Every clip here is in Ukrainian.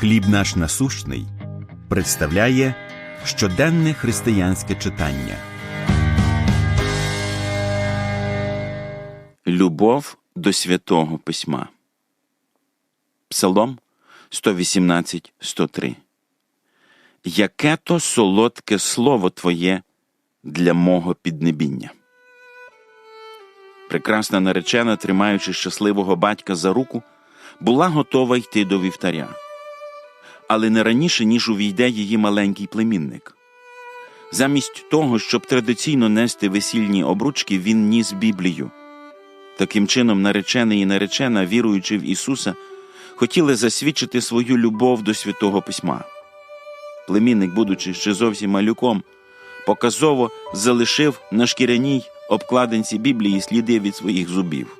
Хліб наш насущний представляє щоденне християнське читання. Любов до святого письма. Псалом 118, 103. Яке то солодке слово Твоє для мого піднебіння. Прекрасна наречена, тримаючи щасливого батька за руку, була готова йти до вівтаря. Але не раніше, ніж увійде її маленький племінник. Замість того, щоб традиційно нести весільні обручки, він ніс Біблію. Таким чином, наречений і наречена, віруючи в Ісуса, хотіли засвідчити свою любов до святого письма. Племінник, будучи ще зовсім малюком, показово залишив на шкіряній обкладинці Біблії сліди від своїх зубів.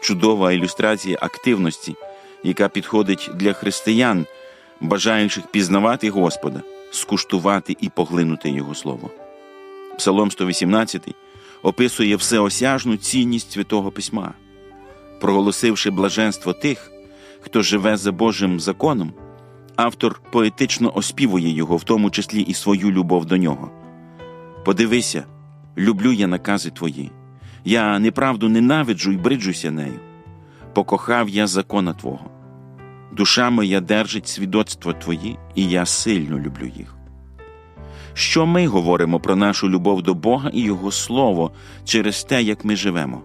Чудова ілюстрація активності, яка підходить для християн, бажаючих пізнавати Господа, скуштувати і поглинути Його Слово. Псалом 118 описує всеосяжну цінність Святого Письма, проголосивши блаженство тих, хто живе за Божим законом, автор поетично оспівує його, в тому числі і свою любов до нього. Подивися, люблю я накази твої, я неправду ненавиджу й бриджуся нею. Покохав я закона Твого. Душа моя держить свідоцтво Твої, і я сильно люблю їх. Що ми говоримо про нашу любов до Бога і Його Слово через те, як ми живемо?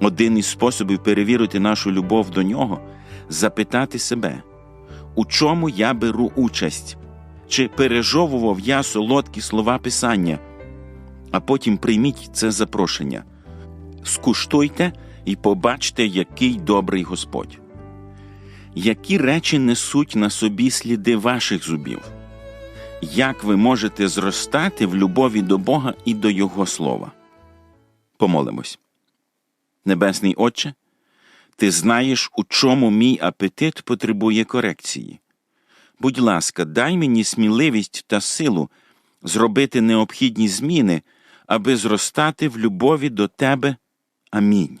Один із способів перевірити нашу любов до нього запитати себе, у чому я беру участь, чи пережовував я солодкі слова Писання, а потім прийміть це запрошення. Скуштуйте і побачте, який добрий Господь. Які речі несуть на собі сліди ваших зубів? Як ви можете зростати в любові до Бога і до Його Слова? Помолимось. Небесний Отче, Ти знаєш, у чому мій апетит потребує корекції. Будь ласка, дай мені сміливість та силу зробити необхідні зміни, аби зростати в любові до Тебе. Амінь.